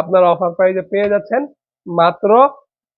আপনারা অফার প্রাইজে পেয়ে যাচ্ছেন মাত্র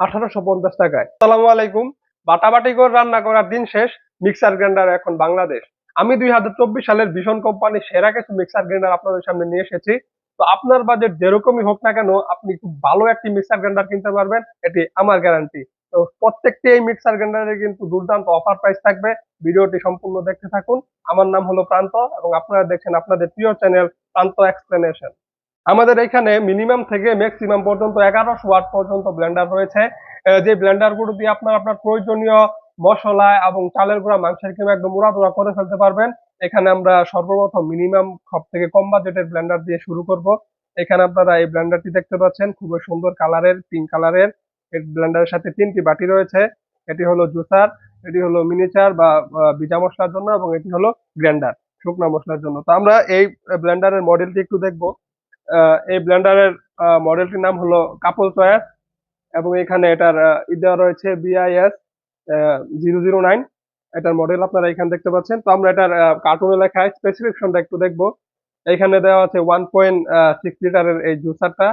আঠারোশো পঞ্চাশ টাকায়। আসসালামু আলাইকুম। বাটাবাটি করে রান্না করার দিন শেষ মিক্সার গ্রাইন্ডার এখন বাংলাদেশ। আমি দুই হাজার চব্বিশ সালের ভীষণ কোম্পানির সেরা কিছু মিক্সার গ্রাইন্ডার আপনাদের সামনে নিয়ে এসেছি। তো আপনার বাজেট যেরকমই হোক না কেন, আপনি খুব ভালো একটি মিক্সার গ্রাইন্ডার কিনতে পারবেন, এটি আমার গ্যারান্টি তো প্রত্যেকটি এই মিক্সার গ্রাইন্ডারে কিন্তু দুর্দান্ত অফার প্রাইস থাকবে। ভিডিওটি সম্পূর্ণ দেখতে থাকুন। আমার নাম হলো প্রান্ত এবং আপনারা দেখছেন আপনাদের প্রিয় চ্যানেল প্রান্ত এক্সপ্লেনেশন আমাদের এখানে মিনিমাম থেকে ম্যাক্সিমাম পর্যন্ত এগারোশো ওয়াট পর্যন্ত ব্লেন্ডার রয়েছে। যে ব্লেন্ডারগুলো দিয়ে আপনার আপনার প্রয়োজনীয় মশলা এবং চালের গুঁড়া, মাংসের কিমা একদম উড়াদুরা করে ফেলতে পারবেন। এখানে আমরা সর্বপ্রথম মিনিমাম সব থেকে কম বাজেটের ব্লেন্ডার দিয়ে শুরু করব। এখানে আপনারা এই ব্লেন্ডারটি দেখতে পাচ্ছেন, খুবই সুন্দর কালারের, পিঙ্ক কালারের। এই ব্লেন্ডারের সাথে তিনটি বাটি রয়েছে। এটি হলো জুসার, এটি হলো মিনিচার বা ভিজা মশলার জন্য এবং এটি হলো গ্রাইন্ডার, শুকনা মশলার জন্য। তো আমরা এই ব্লেন্ডারের মডেলটি একটু দেখব। এই ব্লেন্ডারের মডেলটির নাম হলো কাপল চয়েস এবং এখানে এটার দেওয়া রয়েছে বিআইএস জিরো জিরো নাইন। এটার মডেল আপনারা এখানে দেখতে পাচ্ছেন। তো আমরা এটার কার্টুনে লেখা স্পেসিফিকেশনটা একটু দেখব। এখানে দেওয়া আছে ওয়ান পয়েন্ট সিক্স লিটারের এই জুসারটা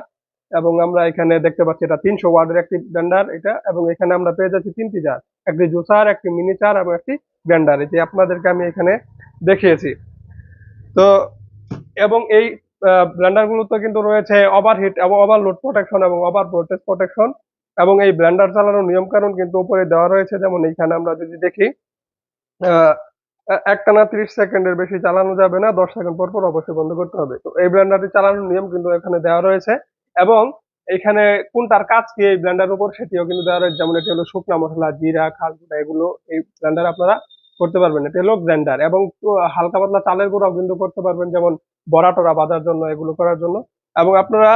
এবং আমরা এখানে দেখতে পাচ্ছি এটা তিনশো ওয়ার্ডের একটি ব্লেন্ডার এটা এবং এখানে আমরা পেয়ে যাচ্ছি তিনটি জার একটি জুসার একটি মিনি চার এবং একটি ব্লেন্ডার। এটি আপনাদেরকে আমি এখানে দেখিয়েছি। তো, এবং এই ব্লেন্ডার গুলোতে কিন্তু রয়েছে ওভারহিট এবং ওভারলোড প্রোটেকশন এবং ওভার ভোল্টেজ প্রোটেকশন এবং এই ব্লেন্ডার চালানোর নিয়ম কানুন কিন্তু উপরে দেওয়া রয়েছে। যেমন এইখানে আমরা যদি দেখি একটানা তিরিশ সেকেন্ডের বেশি চালানো যাবে না, দশ সেকেন্ড পর পর অবশ্যই বন্ধ করতে হবে। তো এই ব্লেন্ডারটি চালানোর নিয়ম কিন্তু এখানে দেওয়া রয়েছে এবং এখানে কোনটার কাজ কি এই ব্লেন্ডার উপর সেটিও কিন্তু দেওয়া রয়েছে। যেমন এটি হলো শুকনা মশলা, জিরা খালগুলা এগুলো এই ব্লেন্ডার আপনারা করতে পারবেন এটি হলো ব্লেন্ডার এবং হালকা পাতলা চালের গুঁড়াও কিন্তু করতে পারবেন যেমন বড়া টরা বাজার জন্য, এগুলো করার জন্য। এবং আপনারা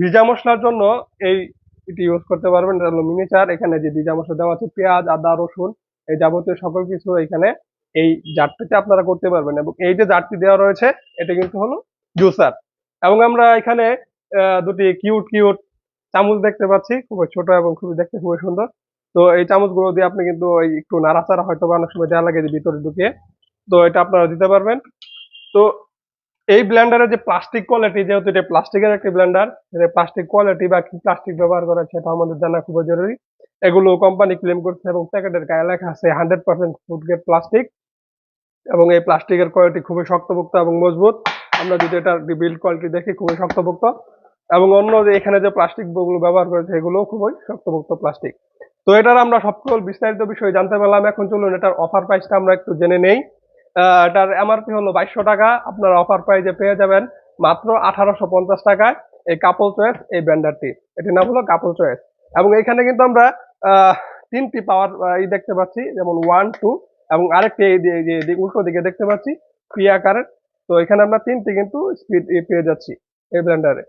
ভিজা মশলার জন্য এই এটি ইউজ করতে পারবেন, এটা হলো মিনিচার এখানে যে ভিজা মশলা দেওয়া আছে, পেঁয়াজ, আদা, রসুন, এই যাবতীয় সকল কিছু এখানে এই জারটিতে আপনারা করতে পারবেন। এবং এই যে জারটি দেওয়া রয়েছে, এটা কিন্তু হলো জুসার এবং আমরা এখানে দুটি কিউট কিউট চামচ দেখতে পাচ্ছি। খুবই ছোট এবং খুবই দেখতে খুবই সুন্দর। তো এই চামচগুলো দিয়ে আপনি কিন্তু একটু নাড়াচাড়া হয়তো বা অনেক সময় দেওয়া লাগে ভিতরে ঢুকিয়ে তো এটা আপনারা দিতে পারবেন। তো এই ব্লেন্ডারের যে প্লাস্টিক কোয়ালিটি যেহেতু এটা প্লাস্টিকের একটি ব্লেন্ডার প্লাস্টিক কোয়ালিটি বা কি প্লাস্টিক ব্যবহার করা সেটা আমাদের জানা খুবই জরুরি। এগুলো কোম্পানি ক্লেম করছে এবং প্যাকেটের গায়ে লেখা আছে hundred percent food grade plastic এবং এই প্লাস্টিকের কোয়ালিটি খুবই শক্তপোক্ত এবং মজবুত। আমরা যদি এটার বিল্ড কোয়ালিটি দেখি, খুবই শক্তপোক্ত। এবং অন্য যে এখানে যে প্লাস্টিকগুলো ব্যবহার করেছে, এগুলোও খুবই শক্তপোক্ত প্লাস্টিক তো এটার আমরা সকল বিস্তারিত বিষয় জানতে পারলাম। এখন চলুন, এটার অফার প্রাইসটা আমরা একটু জেনে নেই। এটার এমআরপি হলো বাইশশো টাকা। আপনারা অফার প্রাইজে পেয়ে যাবেন মাত্র আঠারোশো পঞ্চাশ টাকায় এই কাপল চয়েস এই ব্যান্ডারটি। এটির নাম হলো কাপল চয়েস এবং এখানে কিন্তু আমরা তিনটি পাওয়ার ই দেখতে পাচ্ছি, যেমন ওয়ান টু এবং আরেকটি এই উল্টো দিকে দেখতে পাচ্ছি আকারের তো এখানে আমরা তিনটি কিন্তু স্পিড পেয়ে যাচ্ছি এই ব্র্যান্ডারে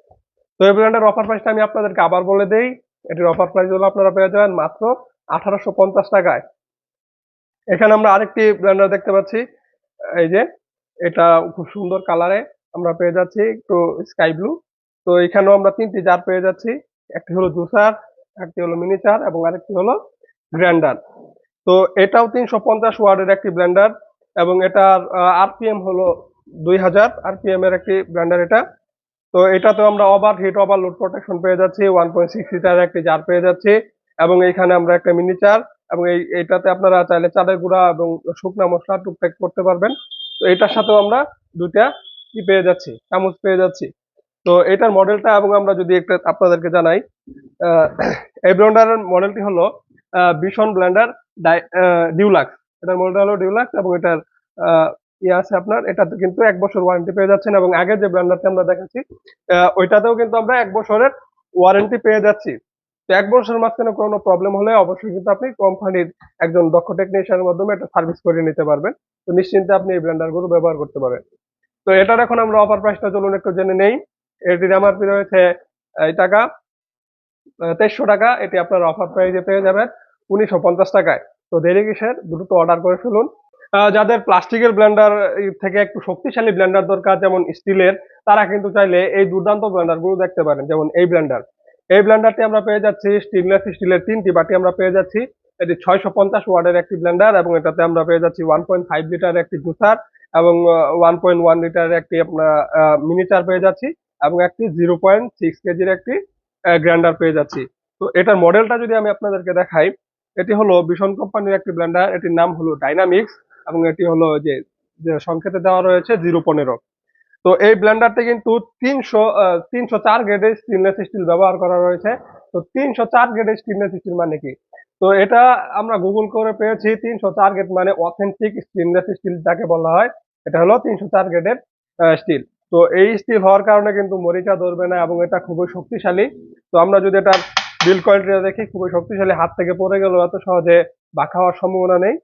তো এই ব্র্যান্ডের অফার প্রাইসটা আমি আপনাদেরকে আবার বলে দেই। এটির অফার প্রাইস হলো আপনারা পেয়ে যাবেন মাত্র আঠারোশো পঞ্চাশ টাকায়। এখানে আমরা আরেকটি ব্লেন্ডার দেখতে পাচ্ছি। এই যে, এটা খুব সুন্দর কালারে আমরা পেয়ে যাচ্ছি একটু স্কাই ব্লু তো এখানেও আমরা তিনটি জার পেয়ে যাচ্ছি। একটি হলো জুসার একটি হলো মিনিচার এবং আরেকটি হলো গ্রাইন্ডার তো এটাও তিনশো পঞ্চাশ ওয়ার্ডের একটি ব্লেন্ডার এবং এটার আরপিএম হলো দুই হাজার। আরপিএম এর একটি ব্লেন্ডার এটা। তো এটাতে আমরা over hit over load protection পেয়ে যাচ্ছি ওয়ান পয়েন্ট সিক্স একটি জার পেয়ে যাচ্ছি, এবং এইখানে আমরা একটা মিনি চার এবং এই এটাতে আপনারা চাইলে চালের গুঁড়া এবং শুকনা মশলা টুকটাক করতে পারবেন। তো এটার সাথেও আমরা দুইটা কি পেয়ে যাচ্ছি, চামচ পেয়ে যাচ্ছি। তো এটার মডেলটা এবং আমরা যদি একটা আপনাদেরকে জানাই এই ব্লেন্ডারের মডেলটি হলো বিশন ব্লেন্ডার ডিউলাক্স এটার মডেলটা হলো ডিউলাক্স এবং এটার ইয়ে আছে আপনার, এটাতে কিন্তু এক বছর ওয়ারেন্টি পেয়ে যাচ্ছেন এবং আগের যে ব্লেন্ডারটা আমরা দেখাচ্ছি ওইটাতেও কিন্তু আমরা এক বছরের ওয়ারেন্টি পেয়ে যাচ্ছি। তো এক বছরের মাঝখানে কোনো প্রবলেম হলে অবশ্যই কিন্তু আপনি কোম্পানির একজন দক্ষ টেকনিশিয়ানের মাধ্যমে এটা সার্ভিস করে নিতে পারবেন। তো নিশ্চিন্তে আপনি এই ব্লেন্ডারগুলো ব্যবহার করতে পারেন তো এটার এখন আমরা অফার প্রাইসটা চলুন একটু জেনে নেই। এটির এমআরপি রয়েছে? এই টাকা তেইশশো টাকা। এটি আপনার অফার প্রাইসে পেয়ে যাবেন উনিশশো পঞ্চাশ টাকায়। তো দেরি কিসের? দ্রুত অর্ডার করে ফেলুন। যাদের প্লাস্টিকের ব্লেন্ডার থেকে একটু শক্তিশালী ব্লেন্ডার দরকার, যেমন স্টিলের, তারা কিন্তু চাইলে এই দুর্দান্ত ব্লেন্ডারগুলো দেখতে পারেন, যেমন এই ব্লেন্ডার এই ব্লেন্ডারটি আমরা পেয়ে যাচ্ছি স্টেনলেস স্টিলের তিনটি বাটি আমরা পেয়ে যাচ্ছি। এটি ছয়শো পঞ্চাশ ওয়ার্ডের একটি ব্লেন্ডার এবং এটাতে আমরা পেয়ে যাচ্ছি ওয়ান পয়েন্ট ফাইভ লিটার একটি জুসার এবং ওয়ান পয়েন্ট ওয়ান লিটার একটি আপনার মিনিচার পেয়ে যাচ্ছি এবং একটি জিরো পয়েন্ট সিক্স কেজির একটি গ্রাইন্ডার পেয়ে যাচ্ছি। তো এটার মডেলটা যদি আমি আপনাদেরকে দেখাই, এটি হলো ভীষণ কোম্পানির একটি ব্লেন্ডার এটির নাম হলো ডাইনামিক্স এবং এটি হলো যে যে সংকেতে দেওয়া রয়েছে জিরো পনেরো। তো এই ব্লেন্ডারটি কিন্তু তিনশো তিনশো চার গ্রেডের স্টেনলেস স্টিল ব্যবহার করা রয়েছে। তো তিনশো চার গ্রেডের স্টেনলেস স্টিল মানে কি? তো এটা আমরা গুগল করে পেয়েছি, তিনশো চার গ্রেড মানে অথেন্টিক স্টেনলেস স্টিল যাকে বলা হয়, এটা হলো তিনশো চার গ্রেডের স্টিল তো এই স্টিল হওয়ার কারণে কিন্তু মরিচা ধরবে না এবং এটা খুবই শক্তিশালী। তো আমরা যদি এটা বিল কোয়ালিটিটা দেখি, খুবই শক্তিশালী, হাত থেকে পড়ে গেল এত সহজে বাঁকা হওয়ার সম্ভাবনা নেই।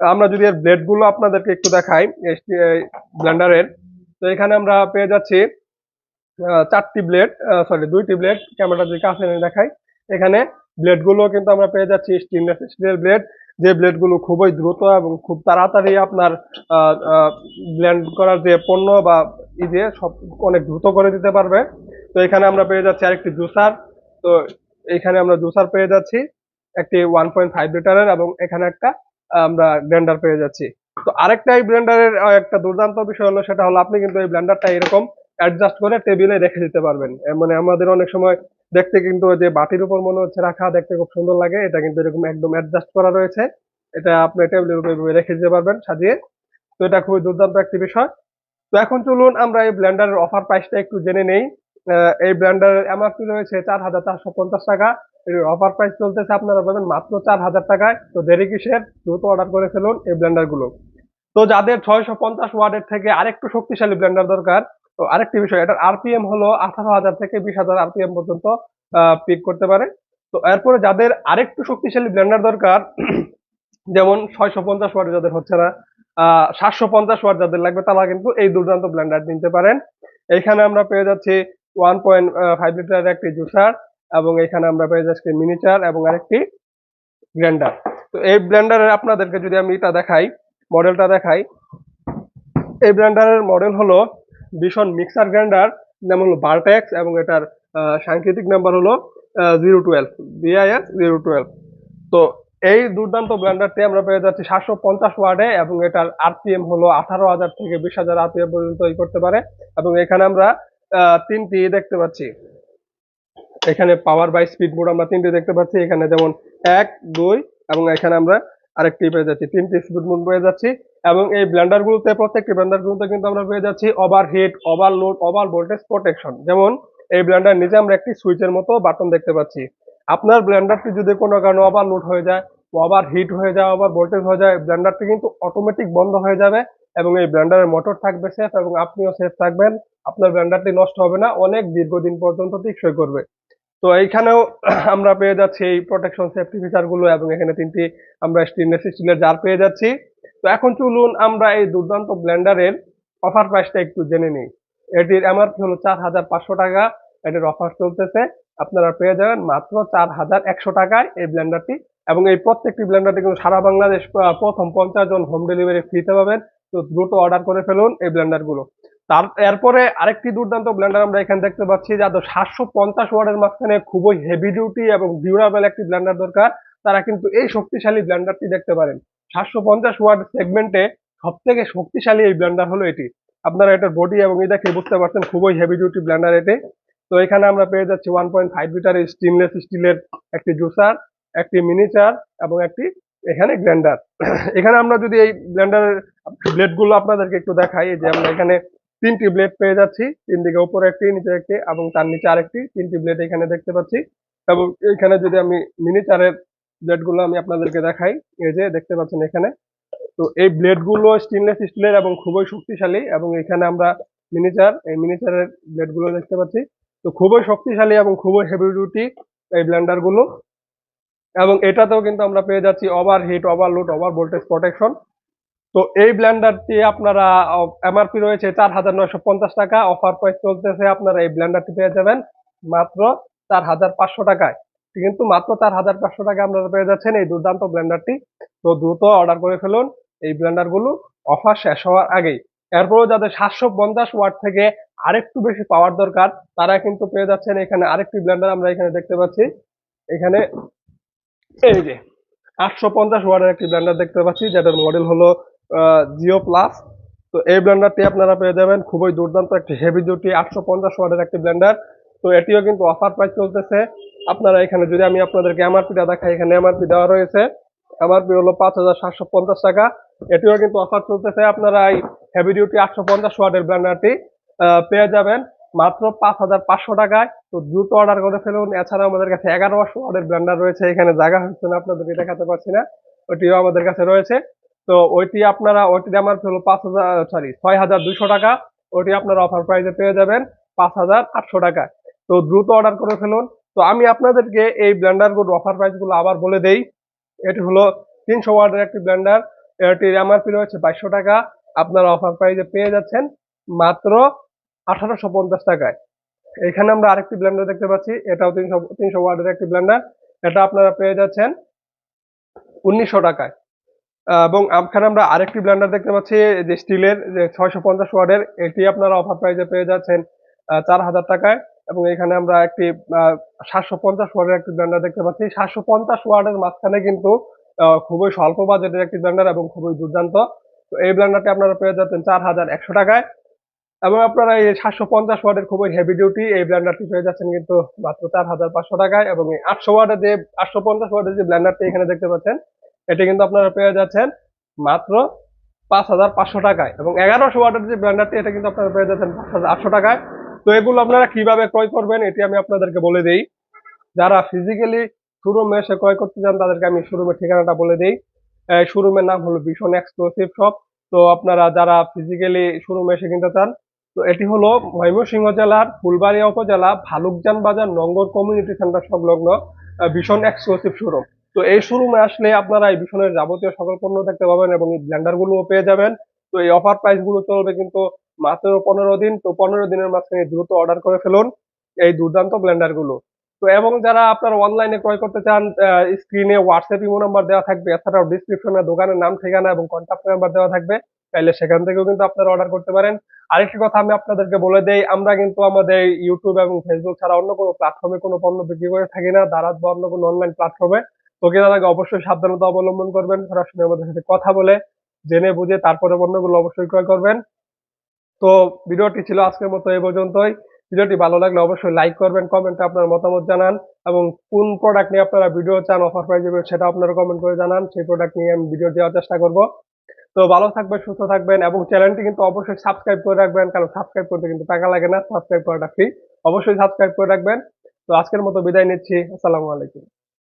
আমরা যদি এর ব্লেডগুলো আপনাদেরকে একটু দেখাই ব্লেন্ডারের, তো এখানে আমরা পেয়ে যাচ্ছি চারটি ব্লেড সরি দুইটি ব্লেড ক্যামেরা যদি কাছে এনে দেখাই। এখানে ব্লেডগুলো কিন্তু আমরা পেয়ে যাচ্ছি স্টেনলেস স্টিলের ব্লেড যে ব্লেডগুলো খুবই দ্রুত এবং খুব তাড়াতাড়ি আপনার ব্লেন্ড করার যে পণ্য বা ই যে সব অনেক দ্রুত করে দিতে পারবে। তো এখানে আমরা পেয়ে যাচ্ছি আরেকটি জুসার, তো এখানে আমরা জুসার পেয়ে যাচ্ছি, একটি ওয়ান পয়েন্ট ফাইভ লিটারের এবং এখানে একটা আমরা ব্লেন্ডার পেয়ে যাচ্ছি। তো আরেকটা এই ব্লেন্ডারের একটা দুর্দান্ত বিষয় হলো সেটা হলো আপনি কিন্তু এই ব্লেন্ডারটা এরকম অ্যাডজাস্ট করে টেবিলে রেখে দিতে পারবেন। মানে আমাদের অনেক সময় দেখতে কিন্তু যে বাটির উপর মনে হচ্ছে রাখা, দেখতে খুব সুন্দর লাগে, এটা কিন্তু এরকম একদম অ্যাডজাস্ট করা রয়েছে। এটা আপনি টেবিলের উপর রেখে দিতে পারবেন সাজিয়ে। তো এটা খুবই দুর্দান্ত একটি বিষয়। তো এখন চলুন আমরা এই ব্লেন্ডারের অফার প্রাইসটা একটু জেনে নেই। এই ব্লেন্ডারের এমআরপি রয়েছে চার হাজার চারশো পঞ্চাশ টাকা। এর অফার প্রাইস চলতেছে আপনারা পাবেন মাত্র চার হাজার টাকায়। তো দেরি কিসের? দ্রুত অর্ডার করে ফেলুন এই ব্লেন্ডারগুলো। তো যাদের ছয়শো পঞ্চাশ ওয়ার্ডের থেকে আরেকটু শক্তিশালী ব্লেন্ডার দরকার, তো আরেকটি বিষয়, এটার আরপিএম হলো আঠারো হাজার থেকে বিশ হাজার আরপিএম পর্যন্ত পিক করতে পারে। তো এরপরে যাদের আরেকটু শক্তিশালী ব্লেন্ডার দরকার, যেমন ছয়শো পঞ্চাশ ওয়ার্ড যাদের হচ্ছে না সাতশো পঞ্চাশ ওয়াট যাদের লাগবে, তারা কিন্তু এই দুর্দান্ত ব্লেন্ডার নিতে পারেন। এখানে আমরা পেয়ে যাচ্ছি ওয়ান পয়েন্ট ফাইভ লিটারের একটি জুসার এবং এখানে আমরা পেয়ে যাচ্ছি মিনিচার এবং আরেকটি গ্রাইন্ডার তো এই ব্লেন্ডারের আপনাদেরকে যদি আমি এটা দেখাই মডেলটা দেখাই, এই ব্লেন্ডারের মডেল হলো ভীষণ মিক্সার গ্রাইন্ডার নাম হলো বার্টেক্স এবং এটার সাংকেতিক নাম্বার হলো zero twelve BIS zero twelve তো এই দুর্দান্ত ব্লেন্ডারটি আমরা পেয়ে যাচ্ছি সাতশো পঞ্চাশ ওয়ার্ডে এবং এটার আরপিএম হলো আঠারো হাজার থেকে বিশ হাজার আরপিএম পর্যন্ত করতে পারে। এবং এখানে আমরা তিনটি দেখতে পাচ্ছি। এখানে পাওয়ার বাই স্পিড মোড আমরা তিনটি দেখতে পাচ্ছি। এখানে যেমন এক, দুই এবং এখানে আমরা আরেকটি পেয়ে যাচ্ছি। তিনটি স্পিড মোড পেয়ে যাচ্ছি এবং এই ব্লেন্ডার গুলোতে, প্রত্যেকটি ব্লেন্ডার গুলোতে কিন্তু আমরা পেয়ে যাচ্ছি overheat overload over voltage protection যেমন এই ব্লেন্ডার নিচে আমরা একটি সুইচের মতো বাটন দেখতে পাচ্ছি। আপনার ব্লেন্ডারটি যদি কোনো কারণে ওভারলোড হয়ে যায় ওভার হিট হয়ে যায় ওভার ভোল্টেজ হয়ে যায় ব্লেন্ডারটি কিন্তু অটোমেটিক বন্ধ হয়ে যাবে এবং এই ব্লেন্ডারের মোটর থাকবে সেফ এবং আপনিও সেফ থাকবেন। আপনার ব্লেন্ডারটি নষ্ট হবে না, অনেক দীর্ঘদিন পর্যন্ত টিকসই করবে। তো এইখানেও আমরা পেয়ে যাচ্ছি এই প্রোটেকশন সেফটি ফিচারগুলো এবং এখানে তিনটি আমরা স্টেনলেস স্টিলের জার পেয়ে যাচ্ছি। তো এখন চলুন আমরা এই দুর্দান্ত ব্লেন্ডারের অফার প্রাইসটা একটু জেনে নিই। এটির এমআরপি হলো চার হাজার পাঁচশো টাকা। এটির অফার চলতেছে। আপনারা পেয়ে যাবেন মাত্র চার হাজার একশো টাকায় এই ব্লেন্ডারটি এবং এই প্রত্যেকটি ব্লেন্ডারটি কিন্তু সারা বাংলাদেশ প্রথম পঞ্চাশ জন হোম ডেলিভারি ফ্রিতে পাবেন। তো দ্রুত অর্ডার করে ফেলুন এই ব্লেন্ডারগুলো তার এরপরে আরেকটি দুর্দান্ত ব্লেন্ডার আমরা এখানে দেখতে পাচ্ছি যাদের সাতশো পঞ্চাশ ওয়ার্ডের মাঝখানে খুবই হেভি ডিউটি এবং ডিউরাবেল একটি ব্লেন্ডার দরকার। তারা কিন্তু এই শক্তিশালী ব্লেন্ডারটি দেখতে পারেন। সাতশো পঞ্চাশ ওয়ার্ড সেগমেন্টে সব থেকে শক্তিশালী এই ব্লেন্ডার হলো এটি। আপনারা এটার বডি এবং এই দেখে বুঝতে পারছেন, খুবই হেভি ডিউটি ব্লেন্ডার এটি। তো এখানে আমরা পেয়ে যাচ্ছি ওয়ান পয়েন্ট ফাইভ লিটারের স্টেনলেস স্টিলের একটি জুসার একটি মিনিচার এবং একটি এখানে গ্রাইন্ডার এখানে আমরা যদি এই ব্লেন্ডারের ব্লেডগুলো আপনাদেরকে একটু দেখাই যে আমরা এখানে তিনটি ব্লেড পেয়ে যাচ্ছি। তিন দিকে উপরে একটি, নিচে একটি এবং তার নিচে আরেকটি। তিনটি ব্লেড এখানে দেখতে পাচ্ছি। এবং এখানে যদি আমি মিনিচারের ব্লেডগুলো আমি আপনাদেরকে দেখাই, এই যে দেখতে পাচ্ছেন এখানে। তো এই ব্লেডগুলো স্টেনলেস স্টিলের এবং খুবই শক্তিশালী এবং এখানে আমরা মিনিচার এই মিনিচারের ব্লেডগুলো দেখতে পাচ্ছি। তো খুবই শক্তিশালী এবং খুবই হেভি ডিউটি এই ব্লেন্ডারগুলো। এবং এটাতেও কিন্তু আমরা পেয়ে যাচ্ছি overheat overload over voltage protection তো এই ব্ল্যান্ডারটি আপনারা এমআরপি রয়েছে চার হাজার নয়শো পঞ্চাশ টাকা, অফার প্রাইস চলতেছে আপনারা এই ব্ল্যান্ডারটি পেয়ে যাবেন মাত্র চার হাজার পাঁচশো টাকায়। কিন্তু মাত্র চার হাজার পাঁচশো টাকা আপনারা পেয়ে যাচ্ছেন এই দুর্দান্ত ব্ল্যান্ডারটি তো দ্রুত অর্ডার করে ফেলুন, এই ব্লেন্ডারগুলো অফার শেষ হওয়ার আগেই। এরপরেও যাদের সাতশো পঞ্চাশ ওয়াট থেকে আরেকটু বেশি পাওয়ার দরকার, তারা কিন্তু পেয়ে যাচ্ছেন এখানে আরেকটি ব্ল্যান্ডার আমরা এখানে দেখতে পাচ্ছি। এখানে এই যে, আটশো পঞ্চাশ ওয়াটের একটি ব্ল্যান্ডার দেখতে পাচ্ছি যেটার মডেল হলো জিও প্লাস তো এই ব্লেন্ডারটি আপনারা পেয়ে যাবেন। খুবই দুর্দান্ত একটি হেভি ডিউটি আটশো পঞ্চাশ ওয়াটের একটি ব্লেন্ডার। তো এটিও কিন্তু অফার প্রাইস চলতেছে। আপনারা এখানে যদি আমি আপনাদেরকে এমআরপিটা দেখাই, এখানে এমআরপি দেওয়া রয়েছে। এমআরপি হলো পাঁচ হাজার সাতশো পঞ্চাশ টাকা। এটিও কিন্তু অফার চলতেছে। আপনারা এই হেভি ডিউটি আটশো পঞ্চাশ ওয়াটের ব্লেন্ডারটি পেয়ে যাবেন মাত্র পাঁচ হাজার পাঁচশো টাকায়। তো দ্রুত অর্ডার করে ফেলুন। এছাড়া আমাদের কাছে এগারোশো ওয়াটের ব্লেন্ডার রয়েছে। এখানে জায়গা হচ্ছে না, আপনাদেরকে দেখাতে পারছি না। ওইটিও আমাদের কাছে রয়েছে। তো ওইটি আপনারা, ওইটির আমার হলো পাঁচ হাজার সরি ছয় হাজার দুইশো টাকা। ওইটি আপনারা অফার প্রাইসে পেয়ে যাবেন পাঁচ হাজার আটশো টাকায় তো দ্রুত অর্ডার করে ফেলুন। তো আমি আপনাদেরকে এই ব্লেন্ডারগুলো অফার প্রাইসগুলো আবার বলে দেই। এটি হলো তিনশো ওয়াটের একটি ব্লেন্ডার এটির এমআরপি রয়েছে বাইশশো টাকা। আপনারা অফার প্রাইসে পেয়ে যাচ্ছেন মাত্র আঠারোশো পঞ্চাশ টাকায়। এখানে আমরা আরেকটি ব্লেন্ডার দেখতে পাচ্ছি। এটাও তিনশো তিনশো ওয়াটের একটি ব্লেন্ডার এটা আপনারা পেয়ে যাচ্ছেন উনিশশো টাকায়। এবং এখানে আমরা আরেকটি ব্লেন্ডার দেখতে পাচ্ছি, যে স্টিলের, যে ছয়শো পঞ্চাশ ওয়াটের, এটি আপনারা অফার প্রাইসে পেয়ে যাচ্ছেন চার হাজার টাকায়। এবং এখানে আমরা একটি সাতশো পঞ্চাশ ওয়াটের একটি ব্লেন্ডার দেখতে পাচ্ছি। সাতশো পঞ্চাশ ওয়াটের মাঝখানে কিন্তু খুবই স্বল্প বাজেটের একটি ব্লেন্ডার এবং খুবই দুর্দান্ত। তো এই ব্লেন্ডারটি আপনারা পেয়ে যাচ্ছেন চার হাজার একশো টাকায়। এবং আপনারা এই সাতশো পঞ্চাশ ওয়ার্ডের খুবই হেভি ডিউটি এই ব্লেন্ডারটি পেয়ে যাচ্ছেন কিন্তু মাত্র চার হাজার পাঁচশো টাকায়। এবং এই আটশো ওয়াটের যে, আটশো পঞ্চাশ ওয়ার্ডের যে ব্লেন্ডারটি এখানে দেখতে পাচ্ছেন এটি কিন্তু আপনারা পেয়ে যাচ্ছেন মাত্র পাঁচ হাজার পাঁচশো টাকায় এবং এগারোশো ওয়াটের যে ব্লেন্ডারটি এটা কিন্তু আপনারা পেয়ে যাচ্ছেন পাঁচ হাজার আটশো টাকায়। তো এগুলো আপনারা কীভাবে ক্রয় করবেন, এটি আমি আপনাদেরকে বলে দিই। যারা ফিজিক্যালি শোরুমে এসে ক্রয় করতে চান, তাদেরকে আমি শোরুমের ঠিকানাটা বলে দিই। শোরুমের নাম হলো ভীষণ এক্সক্লুসিভ শপ তো আপনারা যারা ফিজিক্যালি শোরুমে এসে কিনতে চান, তো এটি হলো ময়মনসিংহ জেলার ফুলবাড়িয়া উপজেলা ভালুকজান বাজার নঙ্গর কমিউনিটি সেন্টার সংলগ্ন ভীষণ এক্সক্লুসিভ শোরুম তো এই শোরুমে আসলে আপনারা এই ভীষণের যাবতীয় সকল পণ্য দেখতে পাবেন এবং এই ব্লেন্ডার গুলোও পেয়ে যাবেন। তো এই অফার প্রাইসগুলো চলবে কিন্তু মাত্র পনেরো দিন। তো পনেরো দিনের মাঝখানে দ্রুত অর্ডার করে ফেলুন এই দুর্দান্ত ব্লেন্ডারগুলো তো এবং যারা আপনার অনলাইনে ক্রয় করতে চান স্ক্রিনে হোয়াটসঅ্যাপ ইমো নাম্বার দেওয়া থাকবে, এছাড়াও ডিসক্রিপশনে দোকানের নাম, ঠিকানা এবং কন্ট্যাক্ট নাম্বার দেওয়া থাকবে, তাইলে সেখান থেকেও কিন্তু আপনারা অর্ডার করতে পারেন। আরেকটি কথা আমি আপনাদেরকে বলে দেই, আমরা কিন্তু আমাদের ইউটিউব এবং ফেসবুক ছাড়া অন্য কোনো প্ল্যাটফর্মে কোনো পণ্য বিক্রি করে থাকি না, দারাজ বা অন্য কোনো অনলাইন প্ল্যাটফর্মে তো কেনার আগে অবশ্যই সাবধানতা অবলম্বন করবেন। সরাসরি আমাদের সাথে কথা বলে, জেনে বুঝে তারপরে পণ্যগুলো অবশ্যই ক্রয় করবেন। তো ভিডিওটি ছিল আজকের মতো এই পর্যন্তই। ভিডিওটি ভালো লাগলে অবশ্যই লাইক করবেন, কমেন্টে আপনার মতামত জানান এবং কোন প্রোডাক্ট নিয়ে আপনারা ভিডিও চান অফার প্রাইজে সেটা আপনারা কমেন্ট করে জানান। সেই প্রোডাক্ট নিয়ে আমি ভিডিও দেওয়ার চেষ্টা করব। তো ভালো থাকবেন, সুস্থ থাকবেন এবং চ্যানেলটি কিন্তু অবশ্যই সাবস্ক্রাইব করে রাখবেন, কারণ সাবস্ক্রাইব করতে কিন্তু টাকা লাগে না। সাবস্ক্রাইব করাটা ফ্রি অবশ্যই সাবস্ক্রাইব করে রাখবেন। তো আজকের মতো বিদায় নিচ্ছি। আসসালামু আলাইকুম।